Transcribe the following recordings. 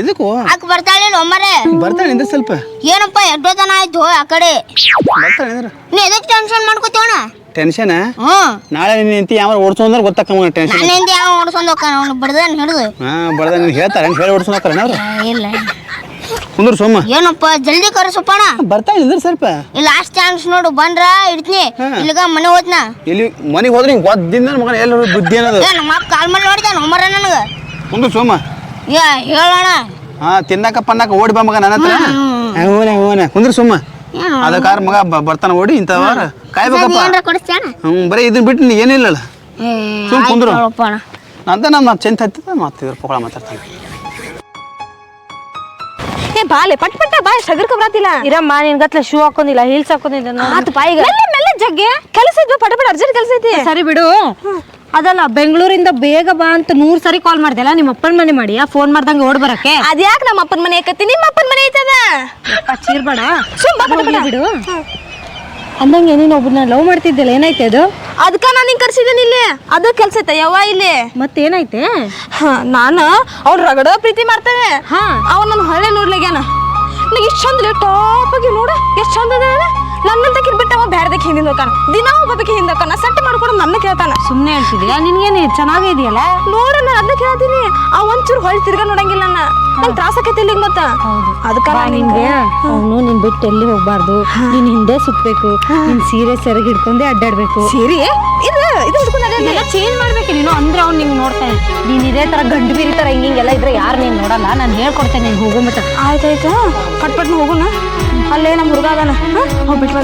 ಎದಕ್ಕೂ? ಆಕ ಬರ್ತಾಳೆ ಒಮ್ಮರೆ ಬರ್ತಾನೆ ನಿಂದ್ರ ಸ್ವಲ್ಪ. ಏನಪ್ಪ ಎಡ್ಡೋತನ ಆಯ್ತು ಆ ಕಡೆ? ಬರ್ತಾನೆ ನಿಂದ್ರ. ನೀ ಎದಕ್ಕೆ ಟೆನ್ಷನ್ ಮಾಡ್ಕೋತೀವಣ ಟೆನ್ಷನ್ ನಾಳೆ ನಿನ್ನ ನಿಂತಿ ಯಾವ ಓಡಿಸೋಂದ್ರೆ ಗೊತ್ತಾಕಮ್ಮ ಟೆನ್ಷನ್ ನಾನಿಂದ ಯಾವ ಓಡಿಸ್ಕೊಂಡು ಹೋಗ್ತಾನ ಅವ್ನು ಬಡ್ದನ್ ಹಿಡಿದು ಹಾ ಬಡ್ದ ನಿನ್ ಹೇಳ್ತಾರೆ ಹೇಳಿ ಓಡಿಸ್ಕೊಂಡು ಹೋಗ್ತಾರೆ ಅವ್ರು? ಇಲ್ಲ ಕುಂದ್ರ ಸೋಮ. ಏನಪ್ಪ ಜಲ್ದಿ ಕರೆ ಕರೆಸಪ್ಪಣ ಬರ್ತಾನೆ ಇದ್ರ ಸ್ವಲ್ಪ. ಇಲ್ಲ ಲಾಸ್ಟ್ ಚಾನ್ಸ್ ನೋಡು. ಬಂದ್ರ ಇಡ್ತೀನಿ. ಇಲ್ಲಿಗ ಮನೆ ಹೋದ್ನ. ಇಲ್ಲಿ ಮನೆಗೆ ಹೋದ್ರೆ ಹಿಂಗೆ ಒದ್ದಿಂದ ಮಗನ ಎಲ್ಲ ಬುದ್ಧಿ ಅನ್ನೋದು. ನಮ್ಮ ಕಾಲ್ ಮೇಲೆ ನೋಡ್ತಾನ ಒಮ್ಮರ ನನಗೆ. ಕುಂದ್ರ ಸೋಮ. ಏ ಹೇಳೋಣ? ಹಾ ತಿನ್ನಕ ಪನ್ನಕ ಓಡಿ ಬಾ ಮಗ ನನ್ನ ಹತ್ರ. ಹೂನೆ ಹೂನೆ ಕುಂದ್ರ ಸುಮ್ಮ. ಅದಕ್ಕಾರ ಮಗ ಬ- ಬರ್ತಾನ ಓಡಿ ಇಂಥವಾರ ಕಾಯ್ಬೇಕಪ್ಪ. ಏನ್ರ ಕೊಡಿಸ್ತಾನ ಹ್ಞೂ ಬರೀ ಇದನ್ನ ಬಿಟ್ಟು ನೀ ಏನಿಲ್ಲಲ್ಲ ಸುಮ್ ಕುಂದ್ರು. ಅಣ್ಣ. ಅಂತ ನಮ್ಮ ಚೆಂತ ಹತ್ತಿದ ಮತ್ತೆ ಇದ್ರ ಮಾತಾಡ್ತಾನೆ. ಏ ಬಾಲೆ ಪಟ್ ಪಟ್ಟ ಬಾಯ್ ಸಗರ್ಕ ಬರತಿಲ್ಲ ಇರಮ್ಮ ನಿನ್ ಗತ್ಲ ಶೂ ಹಾಕೊಂಡಿಲ್ಲ ಹೀಲ್ಸ್ ಹಾಕೊಂಡಿಲ್ಲ ಆತು ಬಾಯಿಗ. ಮೆಲ್ಲ ಮೆಲ್ಲ ಜಗ್ಗೆ. ಕೆಲಸ ಇದ್ವು? ಪಟ ಪಟ ಅರ್ಜೆಂಟ್ ಕೆಲಸ ಐತಿ. ಸರಿ ಬಿಡು. ಅದಲ್ಲ ಬೆಂಗಳೂರಿಂದ ಬೇಗ ಬಾ ಅಂತ ನೂರ್ ಸರಿ ಕಾಲ್ ಮಾಡ್ದಲ್ಲ ನಿಮ್ಮ ಅಪ್ಪನ ಮನೆ ಮಾಡಿಯಾ ಫೋನ್ ಮಾಡ್ದಂಗೆ ಓಡ್ ಬರಕ್ಕೆ? ಅದ್ಯಾಕ್ ನಮ್ಮ ಅಪ್ಪನ ಮನೆ ಕತ್ತಿ ನಿಮ್ಮ ಅಪ್ಪನ ಮನೆ ಐತದ? ಚೀರ್ಬೇಡ. ಸುಮ್ ಬಾ ಪಟ ಪಟ. ಹೋಗ್ಲಿ ಬಿಡು. ಅಂದಂಗೆ ನೀನು ಒಬ್ಬನ ಲವ್ ಮಾಡ್ತಿದ್ದಿಲ್ಲ ಏನೈತೆ ಅದು? ಅದಕ್ಕ ನಾನು ಹಿಂಗ್ ಕರ್ಸಿದ್ದೀನಿ ಇಲ್ಲಿ. ಅದು ಕೆಲ್ಸ ಐತೆ ಯವ್ವ ಇಲ್ಲಿ. ಮತ್ತೇನೈತೆ ಹ, ನಾನು ಅವ್ನ ರಗಡೋ ಪ್ರೀತಿ ಮಾಡ್ತೇನೆ. ಹಾ. ಅವ ನನ್ನ ಹೊಳೆ ನೋಡ್ಲಾಗ್ಯಾನ ನನಗೆ ಇಷ್ಟು ಚಂದ ಟಾಪ್ ಆಗಿ ನೋಡ ಎಷ್ಟು ಚಂದ ಅದ. ನನ್ನಂತಕ್ಕೆ ಕಿರ್ಬಿಟ್ಟ ಅವ ಬ್ಯಾರ್ದಕ್ಕೆ ಹಿಂದಿನ ಹೋಗ್ತಾನ. ದಿನ ಒಬ್ಬಕ್ಕೆ ಹಿಂದೆ ಹೋಗ್ತಾನ. ಸೆಟ್ ಮಾಡ್ಕೊಂಡು ನನ್ನ ಕೇಳ್ತಾನ. ಸುಮ್ಮನೆ ಹೇಳ್ತಿದ್ಯಾ ನಿನ್ಗೇನು ನೋಡು ನಾನು ಕೇಳ್ತೀನಿ. ಆ ಒಂಚೂರು ಹೊಳಿ ತಿರ್ಗ ನೋಡಂಗಿಲ್ಲ ನನ್ನ. ನಂಗೆ ತ್ರಾಸ ಆಕೈತಿ ಗೊತ್ತಾ? ಅದಕ್ಕ ನಿನ್ಗೆ ಅವನು ನಿನ್ ಬಿಟ್ಟು ಎಲ್ಲಿ ಹೋಗ್ಬಾರ್ದು. ನೀನ್ ಹಿಂದೆ ಸುತ್ಬೇಕು. ನೀನ್ ಸೀರೆ ಸೆರಗಿ ಹಿಡ್ಕೊಂಡೆ ಅಡ್ಡಾಡ್ಬೇಕು. ಸೀರೆ? ಇದು ಇದು ಹುಡ್ಕೊಂಡು ಚೇಂಜ್ ಮಾಡ್ಬೇಕು ನೀನು. ಅಂದ್ರೆ ಅವ್ನು ನಿಂಗೆ ನೋಡ್ತಾನೆ ನೀನ್ ಇದೇ ತರ ಗಂಡು ಬೀರಿ ತರ ಹಿಂಗ್ ಹಿಂಗೆಲ್ಲ ಇದ್ರೆ ಯಾರು ನೀನ್ ನೋಡಲ್ಲ. ನಾನು ಹೇಳ್ಕೊಡ್ತೇನೆ ನೀನು ಹೋಗೋ ಮಟ್ಟ ಆಯ್ತಾಯ್ತು. ಪಟ್ ಪಟ್ನ ಹೋಗೋಣ ಅಲ್ಲೇ ನಮ್ಮ ಹುಡುಗ ಅದಾನ. ಅವ್ನು ಬಿಟ್ಟು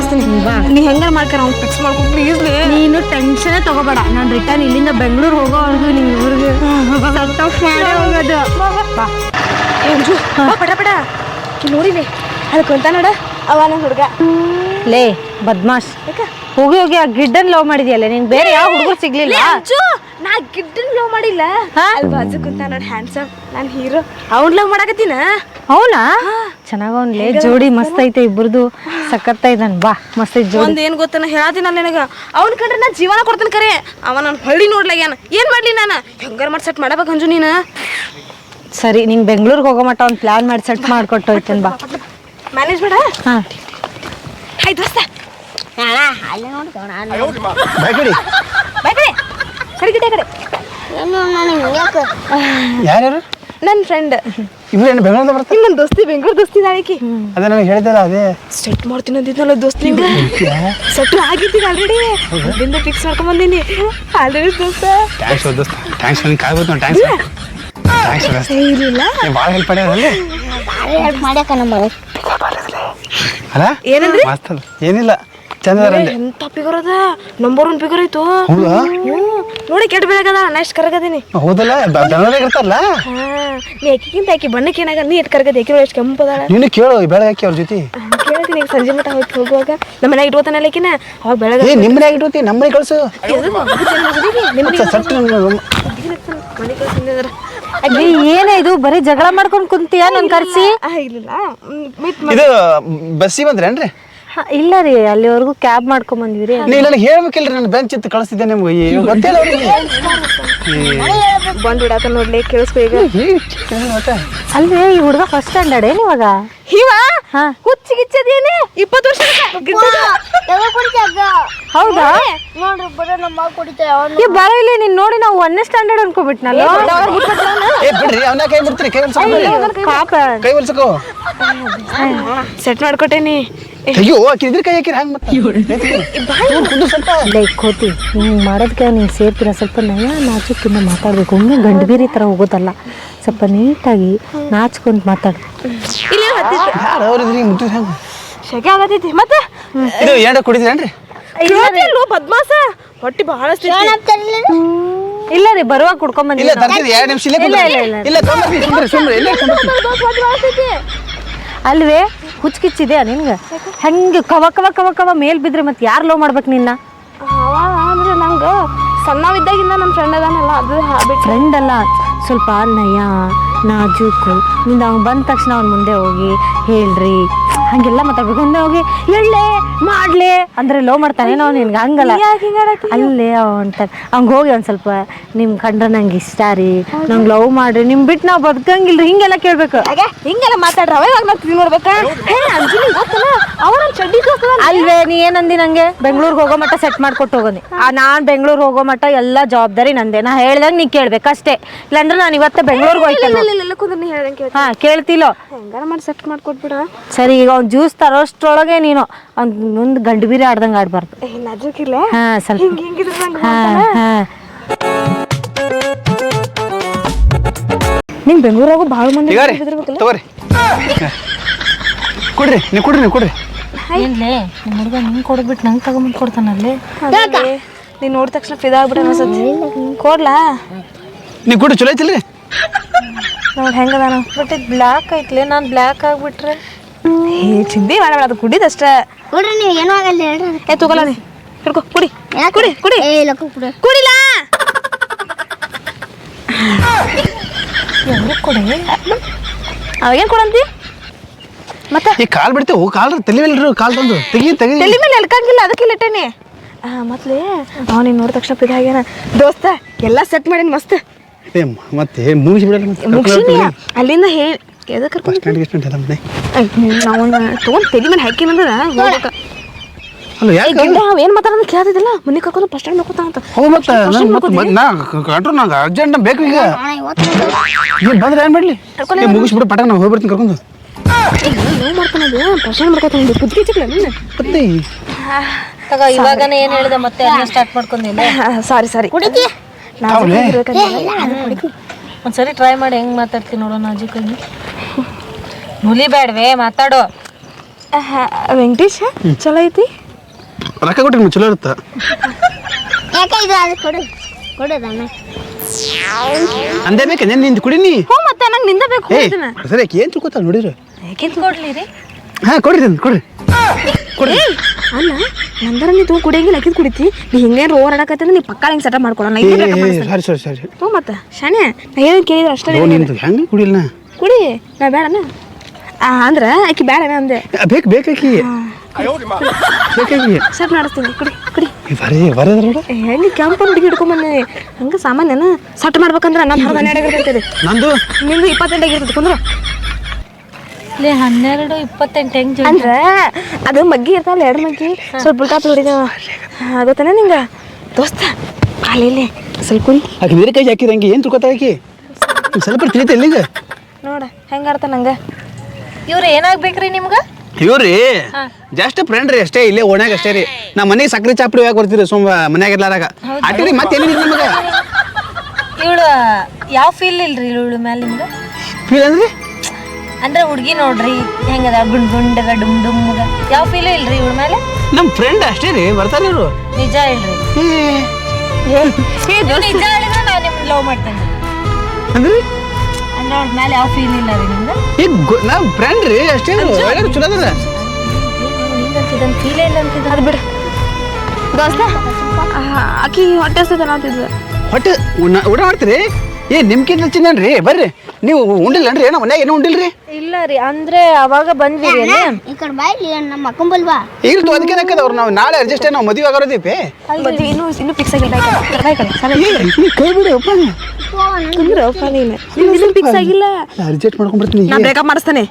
ನೀ ಹೆಂಗೆ ಮಾಡ್ಕರ ಅವ್ನು ಫಿಕ್ಸ್ ಮಾಡ್ಕೊ ಪ್ಲೀಸ್ ನೀನು ಟೆನ್ಷನ್ ತಗೋಬೇಡ. ನಾನು ರಿಟರ್ನ್ ಇಲ್ಲಿಂದ ಬೆಂಗಳೂರು ಹೋಗೋವರೆಗೂ ನಿಮ್ಮ ಊರಿಗೆ ಪಡ ಮಾಡೇ ಹೋಗೋದು. ಬಾ. ಏನ್ಜು ಪಟ ಇಲ್ಲಿ ನೋಡಿಲಿ ಅದಕ್ಕೆ ಅಂತ ನೋಡ. ಅವ ನಮ್ಮ ಹುಡುಗ. ಲೇ ಬದ್ಮಾಶ್. ಹೋಗಿ ಹೋಗಿ ಆ ಗಿಡ್ಡನ್ ಲವ್ ಮಾಡಿದ್ಯಲ್ಲ ನಿನ್ ಬೇರೆ ಯಾವ ಹುಡುಗರು ಸಿಗ್ಲಿಲ್ಲ? ನಾ ಗಿಡ್ಡನ್ ಲವ್ ಮಾಡಿಲ್ಲ. ಅಲ್ಲಿ ಬಾಜು ಕುಂತ ನೋಡಿ ಹ್ಯಾಂಡ್ಸಮ್ ನಾನು ಹೀರೋ ಅವ್ನ್ ಲವ್ ಮಾಡಕತ್ತೀನ? ಅವನಾ? ಲೇ ಜೋಡಿ ಮಸ್ತ್ ಐತೆ ಇಬ್ಬರದು ಸಕತ್ತ ಇದನ್ ಬಾ ಮಸ್ತ್ ಐತೆ ಜೋಡಿ. ಒಂದ್ ಏನ್ ಗೊತ್ತನ ಹೇಳತ್ತೀನಿ ನಾನು ನಿನಗ. ಅವ್ನ ಕಂಡ್ರೆ ನಾ ಜೀವನ ಕೊಡ್ತಾನ ಕರೆ. ಅವ ನನ್ನ ಹಳ್ಳಿ ನೋಡ್ಲಾಗ್ಯಾನ ಏನ್ ಮಾಡ್ಲಿ ನಾನು? ಹೆಂಗಾರ ಮಾಡಿ ಸೆಟ್ ಮಾಡಬೇಕು ಅಂಜು ನೀನು? ಸರಿ ನಿಂಗ್ ಬೆಂಗಳೂರಿಗೆ ಹೋಗೋ ಮಟ್ಟ ಒಂದು ಪ್ಲಾನ್ ಮಾಡಿ ಸೆಟ್ ಮಾಡ್ಕೊಟ್ಟು ಹೋಯ್ತೇನ್ ಬಾ. ಮ್ಯಾನೇಜ್ ಮಾಡ? ಹಾ. ಹಾಯ್ ದೋಸ್ತ ಅಣ್ಣ ಅಲ್ಲಿ ನೋಡ್ತಾವ ಬೈಕಡಿ ಬೈಕಡಿ ಬಾಯ್ ಕಡೆ. ಕಡೆ ಗಿಡ ಕಡೆ. ಏನು ನನಗೆ ಯಾಕೆ ಯಾರ್ಯಾರು? ನನ್ನ ಫ್ರೆಂಡ್ ಇವ್ರು ಏನು ಬೆಂಗಳೂರಿಂದ ದೋಸ್ತಿ ಬೆಂಗಳೂರು ದೋಸ್ತಿ ನಾಳಿಕೆ. ಅದೇ ನನಗೆ ಅದೇ. ಸೆಟ್ ಮಾಡ್ತೀನಿ ಅಂದಿದ್ನಲ್ಲ ದೋಸ್ತಿ ಸೆಟ್ ಆಗಿದ್ದೀನಿ ಆಲ್ರೆಡಿ ಅಲ್ಲಿಂದ ಫಿಕ್ಸ್ ಮಾಡ್ಕೊಂಡ್ ಬಂದೀನಿ ಆಲ್ರೆಡಿ ದೋಸ್ತ. ಥ್ಯಾಂಕ್ಸ್ ದೋಸ್ತ ಥ್ಯಾಂಕ್ಸ್ ನನಗೆ ಕಾಯ್ಬೋದು ನೋಡಿ. ಥ್ಯಾಂಕ್ಸ್ ಥ್ಯಾಂಕ್ಸ್ ದೋಸ್ತ ಇರಲಿಲ್ಲ. ಭಾಳ ಹೆಲ್ಪ್ ಮಾಡ್ಯಾರಲ್ಲ ಹೆಲ್ಪ್ ಮಾಡ್ಯಾಕ ನಮ್ಮ ಅಲ್ಲ? ಏನಂದ್ರಿ? ಮಸ್ತ್ ಏನಿಲ್ಲ. ಚಂದ ಅದಾರ ಅಂದೆ ಎಂತ ಫಿಗರ್ ಅದ? ನಂಬರ್ ಒನ್ ಫಿಗರ್ ಐತು ಹೌದಾ? ಹ್ಮ್. ನೋಡಿ ಕೆಟ್ಟ ಬೆಳಗದ ನಾ ಎಷ್ಟು ಕರಗದೀನಿ. ಹೌದಲ್ಲ? ಬೆಳಗ್ಗೆ ಇರ್ತಾರಲ್ಲ? ಹಾ. ನೀ ಅಕ್ಕಿಗಿಂತ ಆಕಿ ಬಣ್ಣಕ್ಕೆ ಏನಾಗ ನೀ ಎತ್ ಕರಗದ. ಆಕಿ ಎಷ್ಟು ಕೆಂಪದಾಳ. ನೀನು ಕೇಳು ಬೆಳಗ್ಗೆ ಹಾಕಿ ಅವ್ರ ಜೊತೆ. ಕೇಳ್ತೀನಿ. ಈಗ ಸಂಜೆ ಮಟ್ಟ ಹೋಗಿ ಹೋಗುವಾಗ. ನಮ್ಮ ಮನೆಗೆ ಇಟ್ಕೋತಾನಲ್ಲ ಆಕಿನ ಅವಾಗ ಬೆಳಗ್ಗೆ ಏ ನಿಮ್ಮ ಮನ್ಯಾಗ ಇಟ್ಕೋತಿ? ನಮ್ಮ ಮನೆಗೆ ಕಳ್ಸು. ಮತ್ತೆ ಸಟ್ ಏನೇ ಇದು? ಬರೀ ಜಗಳ ಮಾಡ್ಕೊಂಡ್ ಕುಂತೀಯ? ನನ್ ಕರ್ಸಿ? ಇಲ್ಲ ಇದು ಬಸ್ಸಿ ಬಂದ್ರೇನ್ರಿ? ಹ, ಇಲ್ಲ ರೀ ಅಲ್ಲಿವರೆಗೂ ಕ್ಯಾಬ್ ಮಾಡ್ಕೊಂಡ್ ಬಂದಿದ್ರಿ. ರೀ ನನಗೆ ಹೇಳ್ಬೇಕಿಲ್ರಿ ನಾನು ಬೆಂಚ್ ಇತ್ತು ಕಳಿಸಿದ್ದೆ ನಿಮ್ಗೆ. ಈ ಗೊತ್ತಿಲ್ಲ ಅವ್ರಿಗೆ. ಬಂದ್ ಬಿಡಾತ ನೋಡ್ಲಿ ಕೇಳಿಸ್ಕೊ ಈಗ. ಅಲ್ರಿ ಈ ಹುಡುಗ ಫಸ್ಟ್ ಸ್ಟ್ಯಾಂಡರ್ಡ್ ಏನ್ ಇವಾಗ? ಇವ ಹಾ. ಹುಚ್ಚಿ ಗಿಚ್ಚದೇನೆ? ಇಪ್ಪತ್ತು ವರ್ಷ ಯಾವಾಗ ಕುಡಿತಾಗ ಹೌದಾ? ನೋಡ್ರಿ ನಮ್ಮ ಮಗ ಅವನು ಬರ ಇಲ್ಲಿ ನೀನ್ ನೋಡಿ ನಾವು ಒಂದನೇ ಸ್ಟ್ಯಾಂಡರ್ಡ್ ಅನ್ಕೋಬಿಟ್ನಲ್ಲ? ಏ ಬಿಡ್ರಿ ಅವನ ಕೈ ಬಿಡ್ತೀರಿ ಕೈ ಹೊಲ್ಸಕ ಪಾಪ ಕೈ ಹೊಲ್ಸಕೋ ಸೆಟ್ ಮಾಡ್ಕೊಟ್ಟೇನಿ ಅಯ್ಯೋ ಕೈ ಹಾಕಿರ ಹಂಗೆ ಮತ್ತೆ ಸ್ವಲ್ಪ. ಲೈಕ್ ಕೋತಿ ಹಿಂಗ್ ಮಾಡೋದಕ್ಕೆ ನೀವು ಸೇರ್ತೀರ ಸ್ವಲ್ಪ ನಯ ನಾಚಿಕೊಂಡು ಮಾತಾಡ್ಬೇಕು. ಒಮ್ಮೆ ಗಂಡಬೀರಿ ತರ ಹೋಗೋದಲ್ಲ. ಸ್ವಲ್ಪ ನೀಟಾಗಿ ನಾಚ್ಕೊಂಡ್ ಮಾತಾಡು. ಇಲ್ಲಿ ಹತ್ತಿತ್ತು ಯಾರು ಅವ್ರಿದ್ರಿ ಮುಟ್ಟಿದ್ರೆ ಹೆಂಗೆ? ಶೆಕೆ ಆಗತೈತಿ ಮತ್ತೆ? ಇದು ಏನಾರ? ಕುಡಿದ್ರೇನ್ರಿ ಕೇಳ್ತಿಲ್ವೋ ಬದ್ಮಾಸ? ಹೊಟ್ಟಿ ಬಹಳ ಇಲ್ಲ ರೀ ಬರುವಾಗ ಕುಡ್ಕೊಂಡ್ ಬಂದಿಲ್ಲ ತರ್ತಿದ್ದೆ ಎರಡು ನಿಮಿಷ ಇಲ್ಲೇ ಇಲ್ಲ, ಸುಮ್ರಿ ಸುಮ್ರಿ. ಅಲ್ವೇ? ಹುಚ್ಕಿಚ್ಚಿದೆ ನಿನ್ಗ? ಹೆಂಗೆ ಕವ ಕವ ಕವ ಕವ ಮೇಲ್ ಬಿದ್ರೆ ಮತ್ತೆ ಯಾರು ಲೋ ಮಾಡ್ಬೇಕು ನಿನ್ನ? ಅಂದ್ರೆ ನಂಗೆ ಸಣ್ಣವಿದ್ದಾಗಿಂದ ನಮ್ಮ ಫ್ರೆಂಡ್ ಅದಾನಲ್ಲ ಅದು ಹ್ಯಾಬಿಟ್ ಫ್ರೆಂಡ್ ಅಲ್ಲ? ಸ್ವಲ್ಪ ನಯ ನಾಜೂಕು. ನಿಂದ ಅವ್ನು ಬಂದ ತಕ್ಷಣ ಅವ್ನ ಮುಂದೆ ಹೋಗಿ ಹೇಳ್ರಿ. ಹಂಗೆಲ್ಲ ಮಾತಾಡ್ಬೇಕು. ಒಂದೇ ಹೋಗಿ ಎಳ್ಳೆ ಮಾಡ್ಲೆ. ಅಂದ್ರೆ ಲವ್ ಮಾಡ್ತಾನೆ. ನಾವು ನಿನ್ಗೆ ಹಂಗಲ್ಲ. ಅಲ್ಲೇ ಅಂತಾನೆ. ಹಂಗೆ ಹೋಗಿ ಒಂದು ಸ್ವಲ್ಪ ನಿಮ್ಮ ಕಂಡ್ರೆ ನಂಗೆ ಇಷ್ಟ ರೀ. ನಂಗೆ ಲವ್ ಮಾಡ್ರಿ. ನಿಮ್ ಬಿಟ್ಟು ನಾವು ಬದುಕಂಗಿಲ್ರಿ. ಹಿಂಗೆಲ್ಲ ಕೇಳ್ಬೇಕು. ಹಿಂಗೆಲ್ಲ ಮಾತಾಡ್ರಿ ಅವಾಗ ಮಾಡ್ತೀವಿ ನೋಡ್ಬೇಕಾ? ಹೇ ಅಂಜಲಿ ಗೊತ್ತಲ್ಲ. ಅವ್ರ ಚಡ್ಡಿ ದೋಸ್ತ ಅಲ್ವೇ ನೀ ಏನಂದಿ ನಂಗೆ? ಬೆಂಗಳೂರಿಗೆ ಹೋಗೋ ಮಟ್ಟ ಸೆಟ್ ಮಾಡ್ಕೊಟ್ಟು ಹೋಗೋನಿ ಆ ನಾನು ಬೆಂಗಳೂರು ಹೋಗೋ ಮಟ್ಟ ಎಲ್ಲ ಜವಾಬ್ದಾರಿ ನಂದೆ. ನಾ ಹೇಳ್ದಂಗೆ ನೀ ಕೇಳ್ಬೇಕು ಅಷ್ಟೇ ಇಲ್ಲಾಂದ್ರೆ ನಾನು ಇವತ್ತು ಬೆಂಗಳೂರಿಗೆ ಹೋಯ್ತಲ್ಲ ಹಾ ಕೇಳ್ತಿಲ್ಲೋ ಹೆಂಗಾರ ಮಾಡಿ ಸೆಟ್ ಮಾಡ್ಕೊಟ್ಬಿಡ. ಸರಿ ಈಗ ಅವ್ನು ಜ್ಯೂಸ್ ತರೋಷ್ಟ್ರೊಳಗೆ ನೀನು ಅವ್ನ ಮುಂದೆ ಗಂಡು ಬೀರಿ ಆಡ್ದಂಗೆ ಆಡ್ಬಾರ್ದು. ನಾಜೂಕಿಲ್ಲ? ಹಾ ಸ್ವಲ್ಪ. ಹಿಂಗ್ ಹಿಂಗಿದ್ರೆ ನಂಗೆ ಹಾ ಹಾ. ನಿಂಗೆ ಬೆಂಗಳೂರಾಗೂ ಭಾಳ ಮಂದಿ ಈಗ ರೀ ತಗೋರಿ. ಕೊಡ್ರಿ ನೀವು ಕೊಡ್ರಿ ನೀವು ಕೊಡ್ರಿ. ಏನ್ಲೇ ನಿಮ್ಮ ಹುಡುಗ ನಿಂಗೆ ಕೊಡ್ಬಿಟ್ಟು ನಂಗೆ ತಗೊಂಬಂದು ಕೊಡ್ತಾನಲ್ಲಿ. ನೀನ್ ನೋಡಿದ ತಕ್ಷಣ ಫಿದಾ ಆಗ್ಬಿಟ್ಟು ಅನ್ಸತ್ತೆ. ಕೊಡ್ಲಾ? ನೀವು ಕೊಡ್ರಿ ಚಲೋ ಐತಿಲ್ರಿ? ಹೆಂಗದ ಹೆಂಗದಾನ. ಬಟ್ ಇದು ಬ್ಲ್ಯಾಕ್ ಐತ್ಲೇ ನಾನು ಬ್ಲ್ಯಾಕ್ ಆಗ್ಬಿಟ್ರೆ. ಏ ಚಿಂದಿ ಮಾಡಬೇಡ ಅದು ಕುಡಿದಷ್ಟ ಕೊಡ್ರಿ ನೀವು ಏನೋ ಆಗಲ್ಲ ಹೇಳ್ರಿ ಅದಕ್ಕೆ. ಏ ತಗೋಲ್ಲ ನೀ. ಹಿಡ್ಕೊ ಕುಡಿ. ಯಾಕೆ? ಕುಡಿ ಕುಡಿ. ಏ ಇಲ್ಲ ಕುಡಿ ಕುಡಿಲ? ಕೊಡಿ. ಅವಾಗೇನ್ ಕೊಡಂತಿ? ಮತ್ತೆ? ಈ ಕಾಲ್ ಬಿಡ್ತೇವೆ ಕಾಲ್ ತಲೆಮೇಲ್ರಿ ಕಾಲ್ ತಂದು. ತೆಗಿ ತೆಗಿ. ತಲೆ ಮೇಲೆ ಎಲ್ಕಂಗಿಲ್ಲ ಅದಕ್ಕೆ ಇಲ್ಲಿಟ್ಟೇನಿ ಮತ್ಲೆ ಅವ ನೀನ್ ನೋಡಿದ ತಕ್ಷಣ ಫಿದಾ ಆಗ್ಯಾನ ದೋಸ್ತ ಎಲ್ಲ ಸೆಟ್ ಮಾಡೀನಿ ಮಸ್ತ್. ಏ ಮತ್ತೆ ಮುಗಿಸಿ ಬಿಡಲ್ಲ ಮತ್ತೆ. ಮುಗಿಸಿನಿ ಅಲ್ಲಿಂದ ಹೇಳಿ ಎದಕ್ಕೆ ಬಸ್ ಕರ್ಕೊಂಡು ಸ್ಟ್ಯಾಂಡ್ ಗಿಸ್ಟ್ಯಾಂಡ್ ಎಲ್ಲ ಮನೆ. ನಾವು ತೊಗೊಂಡು ತಲೆ ಮೇಲೆ ಹಾಕಿನಂದ್ರ ಹೋಗ್ಬೇಕ. ಅಲ್ಲ ಏ, ಯಾಕೆ ಗಿಡ್ಡ ಅವ ಏನ್ ಮಾತಾಡೋದು ಕೇಳ್ತಿದ್ದಿಲ್ಲ ಮನೆ ಕರ್ಕೊಂಡು ಫಸ್ಟ್ ಟೈಮ್ ನೋಡ್ಕೊತಾನ ಅಂತ. ಹೌದು ಮತ್ತೆ ನನ್ ಮತ್ತೆ ನಾ ನಂಗೆ ಅರ್ಜೆಂಟ್ ಬೇಕು ಈಗ. ಅಣ್ಣ ಇವತ್ತು ಏನು ಬಂದ್ರೆ ಏನು ಮಾಡಲಿ? ಏ ಮುಗಿಸ್ಬಿಡು ಪಟಾಕ ನಾನು ಹೋಗ್ಬಿಡ್ತೀನಿ ಕರ್ಕೊಂಡು. ಏನು ಮಾಡ್ತಾನದು ಫಸ್ಟ್ ಟೈಮ್ ನೋಡ್ಕೊತಾನ ಕುದ್ಕಿ ಚಿಕ್ಲ ನೀನು ಮತ್ತೆ ತಗೋ ಇವಾಗನೇ ಏನು ಹೇಳಿದೆ ಮತ್ತೆ ಅದನ್ನ ಸ್ಟಾರ್ಟ್ ಮಾಡ್ಕೊಂಡಿಲ್ಲ ಸಾರಿ ಸಾರಿ. ಹೌದೇ ಒಂದ್ಸರಿ ಟ್ರೈ ಮಾಡಿ ಹೆಂಗ್ ಮಾತಾಡ್ತೀನಿ ನೋಡೋಣ ನಾಜುಕಾಗಿ ಮುಲಿಬೇಡ್ವೇ ಮಾತಾಡೋ. ವೆಂಕಟೇಶ್ ಚಲೋ ಐತಿ? ರೊಕ್ಕ ಕೊಟ್ರಿ ನಿಮ್ಗೆ ಚಲೋ ಇರುತ್ತೆ? ಯಾಕೆ ಇದು ಅದು ಕೊಡು ಕೊಡೋದಣ್ಣ ಅಂದೇ ಬೇಕು ನಿಂದು ಕುಡಿನಿ ಹ್ಞೂ ಮತ್ತೆ ನಂಗೆ ನಿಂದ ಬೇಕು ಏ ಸರಿ ಯಾಕೆ ಏನು ತಿಳ್ಕೊತಾಳ ನೋಡಿರಿ? ಯಾಕಿಂತ ಕೊಡ್ಲಿ ರೀ? ಹಾಂ ಕೊಡ್ರಿ ತಂದು ಕೊಡ್ರಿ. ಏ ಅಲ್ಲ ನಂದರ ನೀ ತಗೊಂಡು ಕುಡಿಯಂಗಿಲ್ಲ ಕುಡಿತಿ. ನೀ ಹಿಂಗೇನು ಆಡಕತ್ತೆ ನೀ ಪಕ್ಕ ಹಿಂಗೆ ಸೆಟಪ್ ಮಾಡ್ಕೊಳೋಣ ಏ ಸರಿ ಸರಿ ಸಾರಿ ಸಾರಿ. ಹ್ಞೂ ಮತ್ತೆ ಶಾನೆ ನಾ ಏನು ಕೇಳಿದ್ರೆ ಅಷ್ಟೇ ನಿಂದು ಹೆಂಗೆ ಕುಡಿಲ್ಲ ನಾ ಕುಡಿ ನಾ ಬೇಡನ. ಅಂದ್ರ ಆಕಿ ಬೇಡನ ಅಂದೆ. ಬೇಕು ಬೇಕಾಕಿ ಬೇಕಾಕಿ ನಡಸ್ತೀನಿ. ಮಾಡಿಸ್ತೀನಿ ಕುಡಿ. ಕುಡಿ ಬರೀ ಬರೋದ್ರ ನೋಡು. ಹೆಂಗೆ ಕೆಂಪು ಹುಡುಗಿ ಹಿಡ್ಕೊಂಬಂದೆ ಹಂಗೆ ಸಾಮಾನ್ಯನ ಸಟ್ ಮಾಡ್ಬೇಕಂದ್ರ ನಮ್ಮ ಹೊರಗೆ ಹನ್ನೆರಡು ಆಗಿರ್ತೈತಿ ನಂದು? ನಿಂದು ಇಪ್ಪತ್ತೆಂಟು ಆಗಿರ್ತೈತಿ ಕುಂದ್ರ. ಲೇ ಹನ್ನೆರಡು ಇಪ್ಪತ್ತೆಂಟು ಹೆಂಗ್ ಅಂದ್ರ ಅದು ಮಗ್ಗಿ ಇರ್ತಾವಲ್ಲ ಎರಡು ಮಗ್ಗಿ ಸ್ವಲ್ಪ ಉಲ್ಟಾಪ್ ಹೊಡಿದ ಗೊತ್ತಾನೆ ನಿಂಗೆ? ದೋಸ್ತ ಕಾಲಿಲೆ ಸ್ವಲ್ಪ ಕುಡಿ ಆಕೆ ಬೇರೆ ಕೈ ಹಾಕಿದಂಗೆ ಏನು ತಿಳ್ಕೊತಾಳ ಆಕಿ? ಸ್ವಲ್ಪ ತಿಳಿತ ಇಲ್ಲಿಗೆ ನೋಡ ಹೆಂಗೆ ಅರ್ಥ ನಂಗೆ ಇವ್ರು ಏನಾಗ್ಬೇಕ್ರಿ ನಿಮ್ಗ? ಇವ್ರಿ ಜಸ್ಟ್ ಫ್ರೆಂಡ್ ರೀ ಅಷ್ಟೇ ಇಲ್ಲೇ ಓಣ್ಯಾಗ ಅಷ್ಟೇ ರೀ. ನಮ್ಮ ಮನೆಗೆ ಸಕ್ರೆ ಚಾಪಡಿ ಹೋಗಿ ಬರ್ತೀರಿ ಸುಮ್ಮ ಮನ್ಯಾಗ ಇರ್ಲಾರಾಗ. ಅಟ್ಟಿ ಮತ್ತೆ ಏನಿಲ್ಲ ನಿಮಗೆ? ಇವಳು ಯಾವ ಫೀಲ್ ಇಲ್ರಿ ಇವಳು ಮೇಲೆ ನಿಮ್ಗೆ ಫೀಲ್ ಅಂದ್ರೆ? ಅಂದ್ರೆ ಹುಡುಗಿ ನೋಡ್ರಿ ಹೆಂಗದ ಗುಂಡ್ ಗುಂಡದ ಡುಮ್ ಡುಮ್ ಯಾವ ಫೀಲ್ ಇಲ್ರಿ ಇವಳ ಮೇಲೆ ನಮ್ಮ ಫ್ರೆಂಡ್ ಅಷ್ಟೇ ರೀ ಬರ್ತಾರೆ ಇವರು ನಿಜ ಹೇಳ್ರಿ. ನಿಜ ಹೇಳಿದ್ರೆ ನಾನು ನಿಮ್ಗೆ ಲವ್ ಮಾಡ್ತೇನೆ. ಅಂದ್ರೆ? ಮೇಲೆ ಯಾವ ಫೀಲ್ ಇಲ್ಲ ರೀ ನಿಮ್ಗೆ ಈಗ ನಾವು ಫ್ರೆಂಡ್ ರೀ ಅಷ್ಟೇ ಒಳ್ಳೆ ಚಲೋ ಫೀಲೇ ಇಲ್ಲ ಅಂತಿದ್ದ ಅದು ಬಿಡು. ದೋಸ್ತ ಆಕಿ ಹೊಟ್ಟೆ ಅಂತಿದ್ದ ಹೊಟ್ಟೆ ಊಟ ಮಾಡ್ತೀರಿ? ಏ ನಿಮ್ಗಿಂತ ರೀ ಬರ್ರಿ. ನೀವು ಉಂಡಿಲ್ಲನ್ರಿ ಏನೋ ಮನ್ಯಾಗ ಏನೋ ಉಂಡಿಲ್ರಿ? ಇಲ್ಲ ರೀ ಅಂದ್ರೆ ಅವಾಗ ಬಂದ್ವಿ ಅಲ್ಲಿ. ಈ ಕಡೆ ಬಾ ಇಲ್ಲಿ ನಮ್ಮ ಅಕ್ಕಂಬಲ್ವಾ ಈಗ ಅದಕ್ಕೆ ಅವ್ರು ನಾವು ನಾಳೆ ಅಡ್ಜಸ್ಟ್ ನಾವು ಮದುವೆ ಆಗೋದೀಪಿ ಮದ್ವೆ. ಇನ್ನೂ ಇನ್ನೂ ಫಿಕ್ಸ್ ಆಗಿಲ್ಲ ಸಲ ಕೈ ಬಿಡಿ ಅಪ್ಪ. ಕುಂದ್ರ ಅಪ್ಪ ನೀನು. ಇನ್ನೂ ಫಿಕ್ಸ್ ಆಗಿಲ್ಲ. ಅಡ್ಜಸ್ಟ್ ಮಾಡ್ಕೊಂಡ್ಬರ್ತೀನಿ ನಾನು ಬ್ರೇಕಪ್ ಮಾಡಿಸ್ತಾನೆ.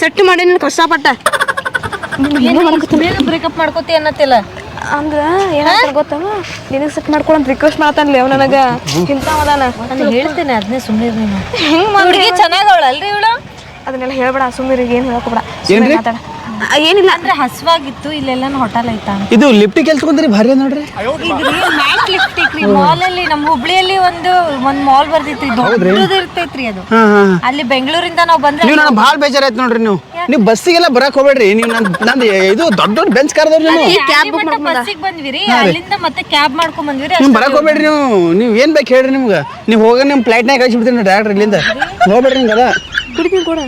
ಸೆಟ್ ಮಾಡಿ ನೀನು ಕಷ್ಟಪಟ್ಟ. ಬ್ರೇಕಪ್ ಮಾಡ್ಕೋತಿ ಅನ್ನತ್ತಿಲ್ಲ. ಅಂದ್ರ ಏನಾಗ್ತಾರ ಗೊತ್ತವ ನಿನಗೆ ಸೆಟ್ ಮಾಡ್ಕೊಳಂತ ರಿಕ್ವೆಸ್ಟ್ ಮಾಡ್ತಾನಲ್ಲ ಅವ್ ನನಗ. ಇಂಥವದಾನ ನಾನು ಹೇಳ್ತೇನೆ ಅದನ್ನೇ ಸುಮ್ಮನೆ ನೀನು. ಹೆಂಗ್ ಮಾಡಿ ಹುಡುಗಿ ಚೆನ್ನಾಗವಳಲ್ರಿ ಇವಳು? ಅದನ್ನೆಲ್ಲ ಹೇಳ್ಬೇಡ ಸುಮ್ಮನೆ ಏನು ಬೇಡ. ಸುಮ್ಮನೆ ಮಾತಾಡ. ಏನಿಲ್ಲ. ಅಂದ್ರೆ ಹಸ್ವಾಗಿತ್ತು ಇಲ್ಲೆಲ್ಲ ಹೋಟೆಲ್ ಐತಾ ಇದು ಲಿಫ್ಟ್ ಕೆಲ್ಸಕೊಂಡ್ರಿ ಭಾರಿ ನೋಡ್ರಿ. ಇದ್ರಿ ಮ್ಯಾಟ್ ಲಿಫ್ಟಿಕ್ ರೀ. ಮಾಲ್ ಅಲ್ಲಿ ನಮ್ಮ ಹುಬ್ಳಿಯಲ್ಲಿ ಒಂದು ಒಂದ್ ಮಾಲ್ ಬರ್ದಿತ್ತು ದೊಡ್ಡದು ಇರ್ತೈತ್ರಿ ಅದು. ಅಲ್ಲಿ ಬೆಂಗಳೂರಿಂದ ನಾವು ಬಂದ್ರೆ ನೀವು ನಾನು ಭಾಳ ಬೇಜಾರಾಯ್ತು ನೋಡ್ರಿ ನೀವು. ನೀವು ಬಸ್ಸಿಗೆಲ್ಲ ಬರಕ್ ಹೋಗ್ಬೇಡ್ರಿ. ನೀವು ನಂದು ಇದು ದೊಡ್ಡ ದೊಡ್ಡ ಬೆಂಚ್ ಕಾರ್ದವ್ರಿ ನೀವು. ಬಸ್ಸಿಗೆ ಬಂದ್ವಿರಿ. ಅಲ್ಲಿಂದ ಮತ್ತೆ ಕ್ಯಾಬ್ ಮಾಡ್ಕೊಂಡ್ ಬಂದ್ವಿರಿ. ನೀವು ಬರಕ್ ಹೋಗ್ಬೇಡ್ರಿ ನೀವು. ನೀವು ಏನು ಬೇಕು ಹೇಳ್ರಿ ನಿಮ್ಗೆ. ನೀವು ಹೋಗ ನಿಮ್ಮ ಫ್ಲೈಟ್ನಾಗ ಕಳಿಸ್ಬಿಡ್ತೀನಿ ಡೈರೆಕ್ಟ್ ಇಲ್ಲಿಂದ? ಹೋಗ್ಬೇಡ್ರಿ ನಿಮ್ಗೆ ಅದ. ಕುಡಿತೀನಿ ಕೂಡ.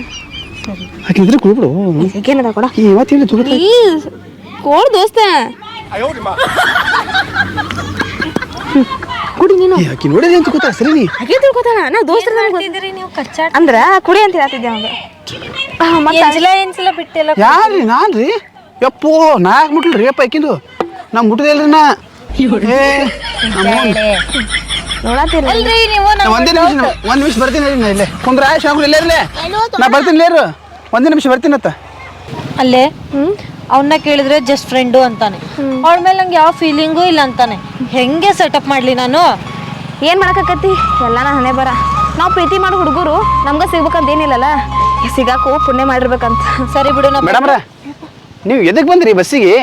ಹಾಕಿದ್ರೆ ಕುಡ್ಬಿಡು. ಏನದ ಕೊಡ. ಇವತ್ತೇನು ಪ್ಲೀಸ್ ಕೋಡ್ ದೋಸ್ತ. ಕುಡಿ ನೀನು. ಆಕಿ ನೋಡಿದ್ರೆ ಅಂತ ಗೊತ್ತಾ ಸರಿ ನೀ. ಹಾಗೆ ತಿಳ್ಕೊತಾನ ನಾ ದೋಸ್ತರ ಮಾಡ್ತಿದ್ದೀರಿ ನೀವು ಕಚ್ಚಾಟ? ಅಂದ್ರ ಕುಡಿ ಅಂತ ಹೇಳ್ತಿದ್ದೆ ಅವಾಗ. ಮತ್ತೆ ಎಂಜಿಲ ಎಂಜಿಲ ಬಿಟ್ಟಿಲ್ಲ ಯಾರ್ರಿ ನಾನ್ ರೀ ಯಪ್ಪೋ ನಾ ಯಾಕೆ ಮುಟ್ಲ್ರಿ ಯಪ್ಪ ಆಕಿಂದು. ನಾ ಮುಟ್ಟದೇ ಇಲ್ರಿ ನಾ. ಏ ನೋಡತ್ತಿಲ್ಲ ಅಲ್ರಿ ನೀವು ಒಂದೇ ನಿಮಿಷ ಒಂದ್ ನಿಮಿಷ ಬರ್ತೀನಿ ರೀ ನಾ ಇಲ್ಲೇ. ಕುಂದ್ರ ಆಯ್ತು ಶಾಂಗುಲ್ ಇಲ್ಲೇ ಇರ್ಲೇ. ನಾ ಬರ್ತೀನಿ ಲೇರು ಒಂದೇ ನಿಮಿಷ ಬರ್ತೀನತ್ತ ಅಲ್ಲೇ ಅವನ್ನ ಕೇಳಿದ್ರೆ ಜಸ್ಟ್ ಫ್ರೆಂಡು ಅಂತಾನೆ. ಅವಳ ಮೇಲೆ ನಂಗೆ ಯಾವ ಫೀಲಿಂಗು ಇಲ್ಲ ಅಂತಾನೆ. ಹೆಂಗೆ ಸೆಟಪ್ ಮಾಡ್ಲಿ ನಾನು? ಏನು ಮಾಡಕತ್ತಿ ಎಲ್ಲ ನಾ ಹಣೆ ಬರ. ನಾವು ಪ್ರೀತಿ ಮಾಡೋ ಹುಡುಗರು ನಮ್ಗೆ ಸಿಗ್ಬೇಕಂತ ಏನಿಲ್ಲಲ್ಲ. ಸಿಗಾಕು ಪುಣ್ಯ ಮಾಡಿರ್ಬೇಕಂತ. ಸರಿ ಬಿಡು ನಮ್ಮ ಮೇಡಮ್ರ ನೀವು ಎದಕ್ಕೆ ಬಂದ್ರಿ ಬಸ್ಸಿಗೆ?